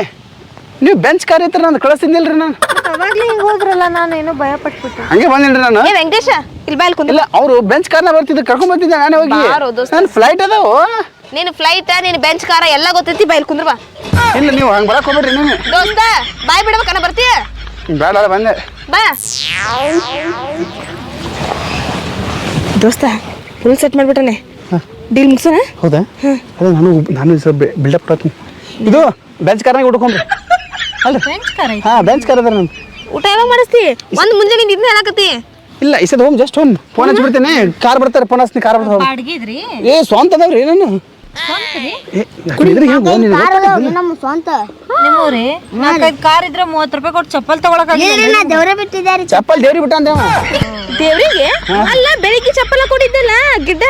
ನೀವು ಬೆಂಚ್ ಕಾರ್ಯತ್ರ ನಾನು ಕಳಿಸ್ತಿದ್ದಿಲ್ಲ ಕಳಿಸ್ತಿದ್ದಿಲ್ರಿ ನಾನು. ಅವಾಗ್ಲೇ ಹಿಂಗ್ ಹೋದ್ರಲ್ಲ ನಾನು ಏನೋ ಭಯ ಪಟ್ಬಿಟ್ಟೆ ಹಂಗೆ ಬಂದಿಲ್ರಿ ನಾನು? ಏ ವೆಂಕಟೇಶ ಇಲ್ಲಿ ಬಾಯ್ ಕುಂದ ಇಲ್ಲ ಅವರು ಬೆಂಚ್ ಕಾರ್ನ ಬರ್ತಿದ್ದೆ ಕರ್ಕೊಂಡ್ ಬರ್ತಿದ್ದೆ ನಾನೇ ಹೋಗಿ. ಬಾರೋ ದೋಸ್ತ. ನನ್ನ ಫ್ಲೈಟ್ ಅದಾವು? ನೀನು ಫ್ಲೈಟ್ ನೀನು ಬೆಂಚ್ ಕಾರ ಎಲ್ಲ ಗೊತ್ತೈತಿ ಬಾಯ್ ಕುಂದ್ರ ಬಾ. ಇಲ್ಲ ನೀವು ಹಂಗೆ ಬರಕ್ ಹೋಗ್ಬೇಡ್ರಿ ನೀನು. ದೋಸ್ತ ಬಾಯ್ ಬಿಡ್ಬೇಕನ್ನ ಬರ್ತೀಯ? ಬೇಡ ಬೇಡ ಬಂದೆ. ಬಾ. ದೋಸ್ತ ಫುಲ್ ಸೆಟ್ ಮಾಡ್ಬಿಟ್ಟನೆ ಡೀಲ್ ಮುಗ್ಸೋಣ? ಹೌದಾ? ಅದೇ ನಾನು ನಾನು ಸ್ವಲ್ಪ ಬಿಲ್ಡಪ್ ಕೊಡ್ತೀನಿ. ಇದು ಬೆಂಚ್ ಕಾರ್ನಾಗ ಹುಡ್ಕೊಂಡ್ರಿ ಅಲ್ರಿ ಫ್ರೆಂಡ್ಸ್ ಕರೆ ಹಾಂ ಬೆಂಚ್ ಕಾರ್ ಅದ ನಾನು ಊಟ ಯಾವಾಗ ಮಾಡಿಸ್ತಿ? ಒಂದ್ ಮುಂಜಾನೆ ಇದನ್ನ ಹೇಳಕತ್ತಿ ಇಲ್ಲ ಹೋಮ್ ಜಸ್ಟ್ ಹೋಮ್. ಫೋನ್ ಹಚ್ಬಿಡ್ತೇನೆ ಕಾರ್ ಬರ್ತಾರೆ ಫೋನ್ ಹಚ್ತೀನಿ ಕಾರ್ ಬರ್ತಾರೆ. ಅಡ್ಗಿದ್ರಿ? ಏ ಸ್ವಂತ ಅದಾವ್ರಿ ನಾನು ಏ ಕುಡಿದ್ರೆ ಹೆಂಗೆ ನೀನು ಅದಾವ ನಮ್ಮ ಸ್ವಂತ. ನಿಮ್ಮೂರಿ ನಾಲ್ಕೈದು ಕಾರ್ ಇದ್ರೆ ಮೂವತ್ತು ರೂಪಾಯಿ ಕೊಟ್ಟು ಚಪ್ಪಲ್ ತಗೊಳಕ್ ದೇವ್ರ ಬಿಟ್ಟಿದ್ದಾರೆ. ಚಪ್ಪಲ್ ದೇವ್ರಿ ಬಿಟ್ಟ ದೇವರಿಗೆ? ದೇವ್ರಿಗೆ ಅಲ್ಲ ಬೆಳಿಗ್ಗೆ ಚಪ್ಪಲ ಕೊಟ್ಟಿದ್ದಲ್ಲ ಗಿಡ್ಡ?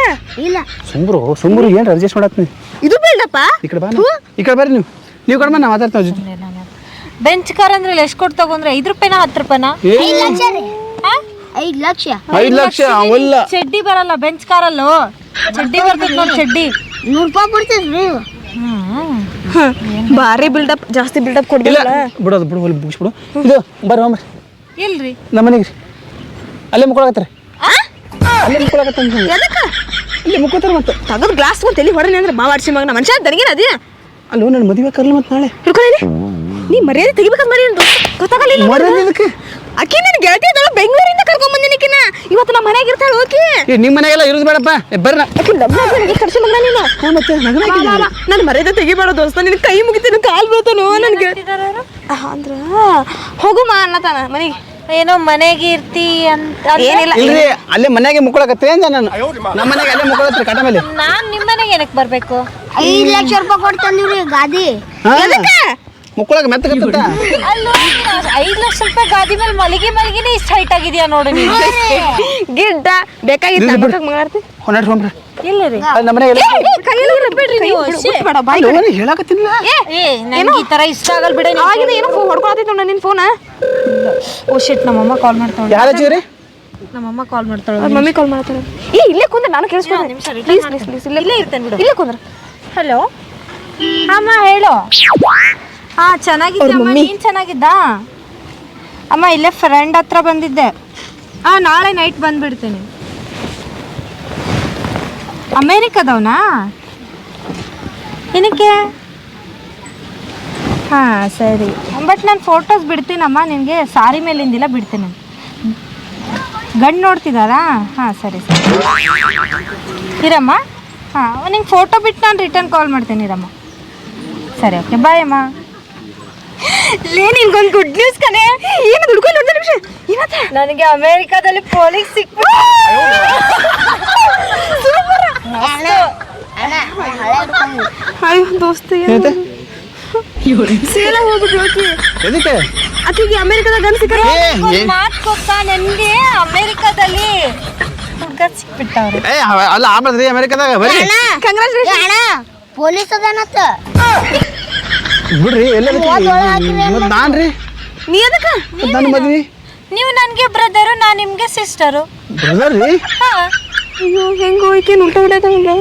ಇಲ್ಲ. ಸುಮ್ರು ಸುಮ್ರು ಏನ್ ಅಡ್ಜಸ್ಟ್ ಮಾಡತ್ನಿ ಇದು ಬೇಡಪ್ಪ. ಈ ಕಡೆ ಬಾ ನೀವು. ಈ ಕಡೆ ಬರ್ರಿ ನೀವು. ನೀವು ಕಡೆ ಬಾ ನಾ ಜೊತೆ. ಬೆಂಚ್ ಕಾರ್ ಅಂದ್ರೆ ಎಷ್ಟು ಕೊಟ್ಟು ತಗೊಂಡ್ರೆ ಐದು ರೂಪಾಯಿನ ಹತ್ತು ರೂಪಾಯಿನ? ಏ. ಲಕ್ಷ ರೀ. ಐದ್ ಲಕ್ಷ. ಐದು ಲಕ್ಷ ಅವಲ್ಲ. ಚಡ್ಡಿ ಬರಲ್ಲ ಬೆಂಚ್ ಕಾರಲ್ಲೋ ಚಡ್ಡಿ ಬರ್ತದೆ ನೋಡಿ ಚಡ್ಡಿ. ನೂರು ರೂಪಾಯಿ ಕೊಡ್ತೀರಿ ಭಾರಿ ಬಿಲ್ಡಪ್ ಜಾಸ್ತಿ ಬಿಲ್ಡಪ್ ಇಲ್ಲ ಕೊಡ್ಬಿಲ್ಲ ಬಿಡೋದು ಬಿಡು ಹೊಲಿ ಮುಗಿಸ್ಬಿಡು. ಇದು ಬರ್ರಿ ಹೋಮ್ರಿ ಇಲ್ರಿ. ನಮ್ಮ ಮನೆಗೆ ರೀ. ಅಲ್ಲೇ ಮುಕ್ಕೊಳಕತ್ತಾರೆ ಅಲ್ಲೇ ಮುಕ್ಕೊಳಕತ್ತ ಇಲ್ಲಿ ಮುಕ್ಕೋತಾರ ಮತ್ತೆ. ತಗದು ಗ್ಲಾಸ್ ತಲೆ ಹೊರನೆ ಅಂದ್ರೆ ಮಾವಾಡ್ಸಿ ಮಗನ. ಮನುಷ್ಯ ದನಿಗೇನ ಅದೇ ಅಲ್ಲೋ ನನ್ನ ಮದುವೆ ಕರ್ಲಿ ಮತ್ತೆ ನಾಳೆ. ಹಿಡ್ಕೊಳ್ಳಿ ನೀ ಮರ್ಯಾದೆ ತೆಗಿಬೇಕಂತ ಮರ್ಯಾದೆ ಗೊತ್ತಾಗಲಿಲ್ಲ ಮರ್ಯಾದೆ ಅದಕ್ಕೆ ಅಕ್ಕಿ ನನ್ನ ಗೆಳತಿ ಅದಳ ಬೆಂಗಳೂರಿಂದ ಕರ್ಕೊಂಡ್ ಬಂದಿನಿಕಿನ ಇವತ್ತು ನಮ್ಮ ಮನೆಗೆ ಇರ್ತಾಳ ಓಕೆ ಏ ನಿಮ್ಮ ಮನೆಗೆಲ್ಲ ಇರೋದು ಬೇಡಪ್ಪ. ಏ ಬರ್ರಿ ಅಕ್ಕಿ ಲಗ್ನ ನನಗೆ ಕರ್ಸಿ ಮಗನ ನೀನು? ಹಾ, ಮತ್ತೆ. ನನ್ನ ಮರ್ಯಾದೆ ತೆಗಿಬೇಡ ದೋಸ್ತ ನಿನ್ ಕೈ ಮುಗಿತೀನಿ ಕಾಲ್ ಬೀಳ್ತಾನೋ ನನ್ ಗೆಳತಿ ಅಂದ್ರ ಹೋಗುಮ ಅನ್ನತಾನ ಮನೆಗೆ? ಏನೋ ಮನೆಗೆ ಇರ್ತಿ ಅಂತ ಏನಿಲ್ಲ. ಇಲ್ರಿ ಅಲ್ಲೇ ಮನೆಗೆ ಮುಕ್ಕೊಳಕತ್ತೆ ಅಂದ ನಾನು. ನಮ್ಮ ಮನೆಗೆ ಅಲ್ಲೇ ಮುಕ್ಕೊಳತ್ರಿ ಕಟ ಮೇಲೆ. ನಾನ್ ನಿಮ್ಮ ಮನೆಗೆ ಏನಕ್ಕೆ ಬರಬೇಕು? 5 ಲಕ್ಷ ರೂಪಾಯಿ ಕೊಡ್ಕೊಂಡು ನೀವು ಗಾದಿ. ಹಾ ಮೆತ್ತ ಮುಕ್ಕೊಳಕ ಮೆತ್ತಗತ್ತ ಅಲ್ಲೋ ಐದು ಲಕ್ಷ ರೂಪಾಯಿ ಗಾದಿ ಮೇಲೆ ಮಲಗಿ ಮಲಗಿನೇ ಇಷ್ಟ ಹೈಟ್ ಆಗಿದ್ಯಾ ನೋಡಿ ನೀನು. ಗಿಡ್ಡ ಬೇಕಾಗಿತ್ತು ಮಕ್ಕಳಿಗೆ ಹೊನ್ನಾಡ್ರಿ ಇಲ್ಲ ರೀ. ಕೈಯಲ್ಲಿ ಬಿಡ್ಬೇಡ್ರಿ ನೀವು. ಬೇಡ ಬಾಯ್ ಹೇಳಕತ್ತಿಲ್ಲ? ಏ ನಂಗೆ ಈ ತರ ಇಷ್ಟ ಆಗಲ್ ಬಿಡ ಆಗಿನ ಏನೋ ನೋಡ ನಿನ್ ಫೋನ್ ಓ ಶಿಟ್ ನಮ್ಮಮ್ಮ ಕಾಲ್ ಮಾಡ್ತಾಳೆ. ಯಾರು ನಮ್ಮಮ್ಮ ಕಾಲ್ ಮಾಡ್ತಾಳೆ. ಮಮ್ಮಿ ಕಾಲ್ ಮಾಡ್ತಾಳೆ. ಏ ಇಲ್ಲೇ ಕುಂದ್ರ ನಾನು ಕೇಳಿಸ್ಕೊಂಡು ಪ್ಲೀಸ್ ಪ್ಲೀಸ್ ಪ್ಲೀಸ್ ಇಲ್ಲೇ ಇಲ್ಲೇ ಇರ್ತೇನೆ ಬಿಡು. ಇಲ್ಲೇ ಕುಂದ್ರ. ಹಲೋ ಅಮ್ಮ ಹೇಳು. ಹಾ ಚೆನ್ನಾಗಿದ್ದೆ ಅಮ್ಮ. ನೀನ್ ಚೆನ್ನಾಗಿದ್ದ? ಅಮ್ಮ ಇಲ್ಲೇ ಫ್ರೆಂಡ್ ಹತ್ರ ಬಂದಿದ್ದೆ. ಹಾ ನಾಳೆ ನೈಟ್ ಬಂದ್ಬಿಡ್ತೀನಿ. ಅಮೇರಿಕದವನಾ? ಏನಕ್ಕೆ? ಹಾಂ ಸರಿ. ಬಟ್ ನಾನು ಫೋಟೋಸ್ ಬಿಡ್ತೀನಮ್ಮ ನಿನಗೆ ಸಾರಿ ಮೇಲಿಂದಿಲ್ಲ ಬಿಡ್ತೀನಿ. ಗಂಡು ನೋಡ್ತಿದ್ದಾರಾ ಹಾಂ ಸರಿ ಸರಿ. ಇರಮ್ಮ. ಹಾಂ ನಿಂಗೆ ಫೋಟೋ ಬಿಟ್ಟು ನಾನು ರಿಟರ್ನ್ ಕಾಲ್ ಮಾಡ್ತೀನಿ ಇರಮ್ಮ. ಸರಿ ಓಕೆ ಬಾಯ್ ಅಮ್ಮ. ಲೇ ನಿನ್ಗೊಂದು ಗುಡ್ ನ್ಯೂಸ್ ಕಣೆ. ಏನು ದುಡ್ಕೊಂಡು ನೋಡಿದ ನಿಮಿಷ ಏನತ್ತ ನನಗೆ ಅಮೇರಿಕಾದಲ್ಲಿ ಪೊಲೀಸ್ ಸಿಕ್ಬಿಟ್ಟು ಅಣ್ಣ ಅಣ್ಣ ಹಳೆ ಹಿಡ್ಕೊಂಡು ಅಯ್ಯೋ ದೋಸ್ತ ಏನಂತೆ ಸೇಲ ಎದಕ್ಕೆ? ಆಕಿಗೆ ಗನ್ ಮಾತು ನನಗೆ ಅಮೇರಿಕಾದಲ್ಲಿ ಹುಡುಗ ಸಿಕ್ಬಿಟ್ಟವ್ರೆ. ಏ ಅಲ್ಲ ಅಮೆರಿಕದಾಗ ಬರ್ರಿ ಕಂಗ್ರಾಚುಲೇಷನ್ ಪೊಲೀಸ್ ಅದಾನತ್ತ ಬಿಡ್ರಿ ಎಲ್ಲ ಮತ್ತೆ ನಾನು ರೀ ನೀ ಅದಕ್ಕ ನನ್ನ ಮದ್ವಿ? ನೀವು ನನಗೆ ಬ್ರದರು ನಾನು ನಿಮಗೆ ಸಿಸ್ಟರು ಬ್ರದರ್ ರೀ? ಹಾಂ. ಅಯ್ಯೋ ಹೆಂಗೆ ಹೋಯ್ಕೆ ಉಲ್ಟ ಹೊಡ್ಯಾತಂಗ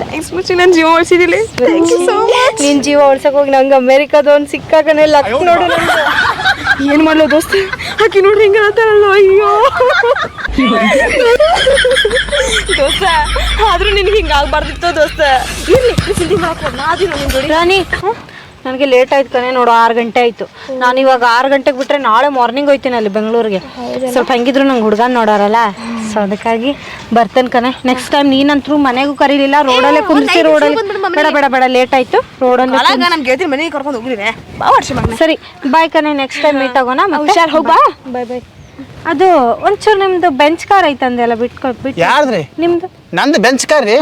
ಥ್ಯಾಂಕ್ಸ್ ಮಚ್ ನನ್ನ ಜೀವ ಉಳಿಸಿದಿಲ್ಲ ಥ್ಯಾಂಕ್ ಯು ಸೋ ಮಚ್ ನಿನ್ನ ಜೀವ ಉಳ್ಸಕ್ ಹೋಗಿ ನಂಗೆ ಅಮೇರಿಕಾದ ಒಂದು ಸಿಕ್ಕಾಗನೇ ಲಕ್ ನೋಡು ಏನ್ ಮಾಡ್ಲೋ ದೋಸ್ತ? ಆಕಿ ನೋಡ್ರಿ ಹಿಂಗ ಆತಾರಲ್ಲ ಅಯ್ಯೋ. ದೋಸ್ತ ಆದ್ರೂ ನಿನಗೆ ಹಿಂಗ ಆಗ್ಬಾರ್ದಿತ್ತು ದೋಸ್ತ. ಇರ್ಲಿ ನೀ ಮಾಡ್ಕೊಂಡು ಮಾಡಕ್ ಹೋಗ್, ನಾ ಅದೀನಿ ನಿನ್ ರಾಣಿ ನನಗೆ ಲೇಟ್ ಆಯ್ತು ಕಣೆ ನೋಡು ಆರು ಗಂಟೆ ಆಯ್ತು. ನಾನು ಇವಾಗ ಆರು ಗಂಟೆಗೆ ಬಿಟ್ರೆ ನಾಳೆ ಮಾರ್ನಿಂಗ್ ಹೋಯ್ತೀನಿ ಅಲ್ಲಿ ಬೆಂಗಳೂರಿಗೆ. ಸ್ವಲ್ಪ ಹೆಂಗಿದ್ರು ನಂಗೆ ಹುಡುಗನ ನೋಡಾರಲ್ಲ? ಸೊ ಅದಕ್ಕಾಗಿ ಬರ್ತೇನೆ ಕಣೆ. ನೆಕ್ಸ್ಟ್ ಟೈಮ್ ನೀನಂತರೂ ಮನೆಗೂ ಕರೀಲಿಲ್ಲ ರೋಡಲ್ಲೇ ಕುಂದಿಸಿ ರೋಡಲ್ಲಿ ಬೇಡ ಬೇಡ ಬೇಡ ಲೇಟ್ ಆಯಿತು. ರೋಡಲ್ಲಿ ಗೆಳತಿ ಮನೆಗೆ ಕರ್ಕೊಂಡು ಹೋಗ್ಲಿವೆ ಬಾ ವರ್ಷ ಮಗನ. ಸರಿ ಬಾಯ್ ಕಣೆ ನೆಕ್ಸ್ಟ್ ಟೈಮ್ ಮೀಟ್ ಆಗೋಣ ಮತ್ತೆ? ಹುಷಾರ್ ಹೋಗ್ಬಾ ಬಾಯ್ ಬಾಯ್ ಅದು ಒಂಚೂರು ನಿಮ್ದು ಬೆಂಚ್ ಕಾರ್ ಐತಂದೆಲ್ಲ ಬಿಟ್ಕೊ ಬಿಟ್ಟು ಯಾರ್ದ್ರಿ? ನಿಮ್ದು? ನಂದು ಬೆಂಚ್ ಕಾರ್ ರೀ?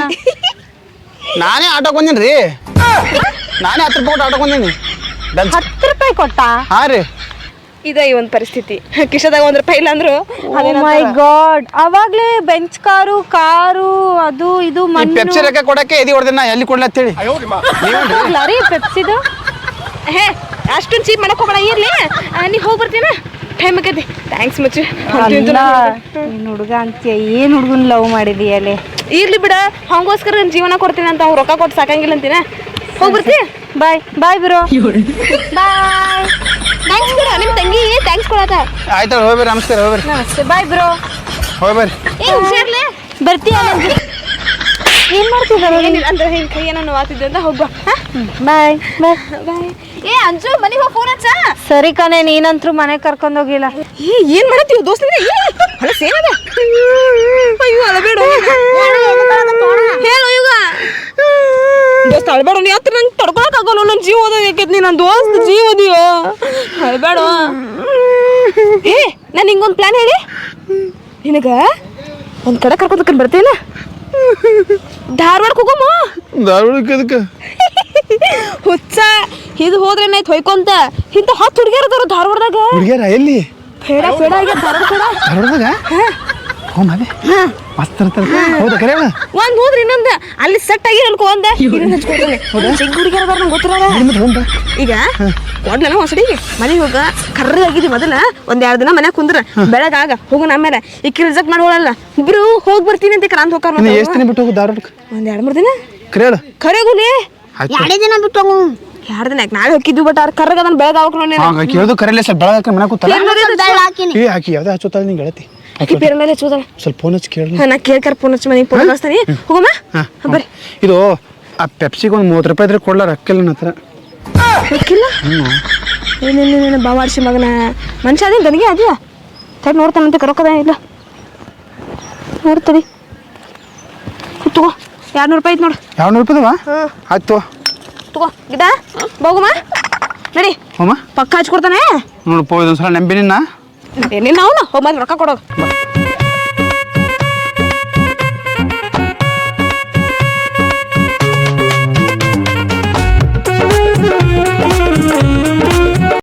ನಾನೇ ಆಟೋ ಬಂದೀನಿ ರೀ ನಾನೇ ಹತ್ತು ರೂಪಾಯಿ ಕೊಟ್ಟು ಬಂದೀನಿ. ಹತ್ತು ರೂಪಾಯಿ ಕೊಟ್ಟ? ಹಾಂ ರೀ. ಇದೇ ಈ ಒಂದು ಪರಿಸ್ಥಿತಿ. ಕಿಶದಾಗ ಒಂದ್ ರೂಪಾಯಿ ಇಲ್ಲ ಅಂದ್ರು ಮೈ ಗಾಡ್. ಅವಾಗ್ಲೇ ಬೆಂಚ್ ಕಾರು ಕಾರು ಅದು ಇದು ಪೆಪ್ಸಿ ರೊಕ್ಕ ಕೊಡಕ್ಕೆ ಎದಿ ಹೊಡೆದ ನಾ ಎಲ್ಲಿ ಕೊಡ್ಲ ಅಂತೇಳಿ ರೀ ಪೆಪ್ಸಿದು ಹೇ ಅಷ್ಟೊಂದು ಚೀಪ್ ಮಾಡಕ್ ಹೋಗೋಣ ಇರ್ಲಿ. ನೀ ಹೋಗಿ ಬರ್ತೀನ ಟೈಮ್ ಆಗೈತಿ ಥ್ಯಾಂಕ್ಸ್ ಮಚ್ಚು. ಹುಡುಗ ಅಂತ್ಯ ಏನು ಹುಡುಗನ್ ಲವ್ ಮಾಡಿದೀಯಲೆ ಇರ್ಲಿ ಬಿಡ ಹಂಗೋಸ್ಕರ ನನ್ನ ಜೀವನ ಕೊಡ್ತೀನಿ ಅಂತ ಅವ್ನು ರೊಕ್ಕ ಕೊಟ್ಟು ಸಾಕಂಗಿಲ್ಲ ಅಂತೀನ? ಹೋಗಿ ಬರ್ತಿ ಬಾಯ್ ಬಾಯ್ ಬಿರೋ ಬಾಯ್. ಥ್ಯಾಂಕ್ಸ್ ಬಿಡ ನಿಮ್ಮ ತಂಗಿ ಥ್ಯಾಂಕ್ಸ್ ಕೊಡತ್ತ ಆಯ್ತು ಹೋಗ್ಬೇರಿ ನಮಸ್ಕಾರ ಹೋಗ್ಬೇರಿ ನಮಸ್ತೆ ಬಾಯ್ ಬ್ರೋ ಹೋಗ್ಬೇರಿ ಏ ಹುಷಾರ್ಲೆ? ಬರ್ತೀಯ ಏನು ಮಾಡ್ತಿದ್ದಾರೆ ಏನಿಲ್ಲ ಅಂದ್ರೆ ಹಿಂಗೆ ಕೈ ಏನೋ ನೋವಾತಿದ್ದೆ ಅಂತ ಹೋಗ್ಬಾ. ಬಾಯ್ ಬಾಯ್. ಬಾಯ್. ಏ ಅಂಜು ಮನೆಗೆ ಹೋಗಿ ಫೋನ್ ಹಚ್ಚ. ಸರಿ ಕಣೆ ನೀನಂತ್ರು ಮನೆ ಕರ್ಕೊಂಡು ಹೋಗಿಲ್ಲ. ಏ ಏನ್ ಮಾಡತ್ತೀವಿ ದೋಸ್ತ ಅಲ್ಲ ಸೇನದ ಅಯ್ಯೋ ಅಳಬೇಡ ಹೇಳು ಈಗ ದೋಸ್ತ ಅಳಬೇಡ ನೀ ಹತ್ರ ನಂಗೆ ತಡ್ಕೊಳಕ್ ಆಗೋಲ್ಲ ನನ್ನ ಜೀವ ಓದೋದಕ್ಕೆ ನೀ ನನ್ನ ದೋಸ್ತ ಜೀವ ಅದೀಯ ಅಳಬೇಡ ಏ ನಾನು ಹಿಂಗೊಂದು ಪ್ಲಾನ್ ಹೇಳಿ. ನಿನಗೆ ಒಂದು ಕಡೆ ಕರ್ಕೊಂಡ್ ಬರ್ತೀನ ಧಾರವಾಡಕ್ಕೆ ಹೋಗಮ್ಮ. ಧಾರವಾಡಕ್ಕೆ ಅದಕ್ಕೆ ಹುಚ್ಚ ಇದು ಹೋದ್ರೆ ಏನಾಯ್ತು ಹೊಯ್ಕೊಂತ. ಇಂಥ ಹತ್ತು ಹುಡುಗಿಯರ ಅದಾರ ಧಾರವಾಡದಾಗ. ಹುಡುಗಿಯರ ಎಲ್ಲಿ? ಪೇಡ ಪೇಡ ಆಗ್ಯದ ಧಾರವಾಡ ಪೇಡ. ಧಾರವಾಡದಾಗ? ಹ್ಞೂ ಮಸ್ತ್ ಇರ್ತಾರೆ ಹೌದಾ ಕರೆ ಒಂದ್ ಹೋದ್ರಿ ಇನ್ನೊಂದ. ಅಲ್ಲಿ ಸೆಟ್ ಆಗಿ ಅನ್ಕೋ ಒಂದ. ಇನ್ನೊಂದ್ ಹಚ್ಕೊಡ್ತೀನಿ ಚಿಕ್ಕ ಹುಡುಗಿಯರ್ ನಂಗೆ ಗೊತ್ತಿರಲ್ಲ. ಮತ್ತೆ ಈಗ ಕೊಡ್ಲನ ಹೊಸಡಿಗೆ ಮನೆಗೆ ಹೋಗ. ಕರ್ರಗಾಗಿದ್ದಿ ಮೊದಲ. ಒಂದ್ ಎರಡ್ ದಿನ ಮನ್ಯಾಗ ಕುಂದ್ರ. ಬೆಳಗಾಗ ಹೋಗೋಣ ಆಮೇಲೆ. ಈಗ ರಿಜೆಕ್ಟ್ ಮಾಡೋಳಲ್ಲ ಇಬ್ರು ಹೋಗಿ ಬರ್ತೀನಿ ಅಂತ ಕ್ರಾಂತ್ ಹೋಗಾರ ಇನ್ನು ಎಷ್ಟು ದಿನ ಬಿಟ್ಟು ಹೋಗು ಧಾರವಾಡಕ್ಕೆ ಒಂದ್ ಎರಡ್ ಮೂರ್ ದಿನ? ಕರೆ ಕರೆಗುಲಿ? ಎರಡೇ ದಿನ ಬಿಟ್ಟು ಹೋಗು. ಎರಡು ದಿನ ಯಾಕೆ ನಾಳೆ ಹೋಗಿದ್ವಿ ಬಟ್ ಅವ್ರ ಕರ್ರಗದನ್ ಬೆಳಗಾವಕ್ ನೋಡಿ ಹಾಂ ಕೇಳ್ದು ಕರೆಯಲ್ಲ ಸರ್ ಬೆಳಗ್ಗೆ ಮನೆ ಕೂತಲ್ಲ? ಹಾಕಿ. ಯಾವ್ದೇ ಹಚ್ಚೋತಾಳೆ ನಿಂಗೆ ಗೆಳತಿ? ಬೇರೆ ಮೇಲೆ ಚೂದಳ ಸ್ವಲ್ಪ ಫೋನ್ ಹಚ್ಚಿ ಕೇಳಿ ನಾ ಕೇಳ್ಕರ್ ಫೋನ್ ಹಚ್ಚಿ ಮನೆಗೆ ಫೋನ್ ಕಳಿಸ್ತಾನೆ. ಹೋಗಮ್ಮ ಬರ್ರಿ. ಇದು ಆ ಪೆಪ್ಸಿಗೆ ಒಂದು ಮೂವತ್ತು ರೂಪಾಯಿ ಇದ್ರೆ ಕೊಡಲಾರ ಅಕ್ಕಿಲ್ಲ? ನನ್ನ ಹತ್ರ ಅಕ್ಕಿಲ್ಲ ಏನೇನೇನು ಬಾವಾಡ್ಸಿ ಮಗನ. ಮನುಷ್ಯ ಅದೇ ಗನಿಗೆ ಅದಿಯ? ತಡಿ ನೋಡ್ತಾನಂತೆ ರೊಕ್ಕದ ಇಲ್ಲ. ನೋಡ್ತಡಿ. ತಗೋ ಎರಡು ನೂರು ರೂಪಾಯಿ ಐತೆ ನೋಡು. ಎರಡು ನೂರು ರೂಪಾಯಿದವ ಆಯ್ತು ತಗೋ. ಗಿಡ ಬೋಗಮ್ಮ ನಡಿ. ಹೋಮ ಪಕ್ಕ ಹಚ್ಕೊಡ್ತಾನೆ. ನೋಡಪ್ಪ ಇದೊಂದು ಸಲ ನಂಬಿ ನಿನ್ನ ಏನೇನು ನಾವು ಹೋಗಿ ರೊಕ್ಕ ಕೊಡೋದು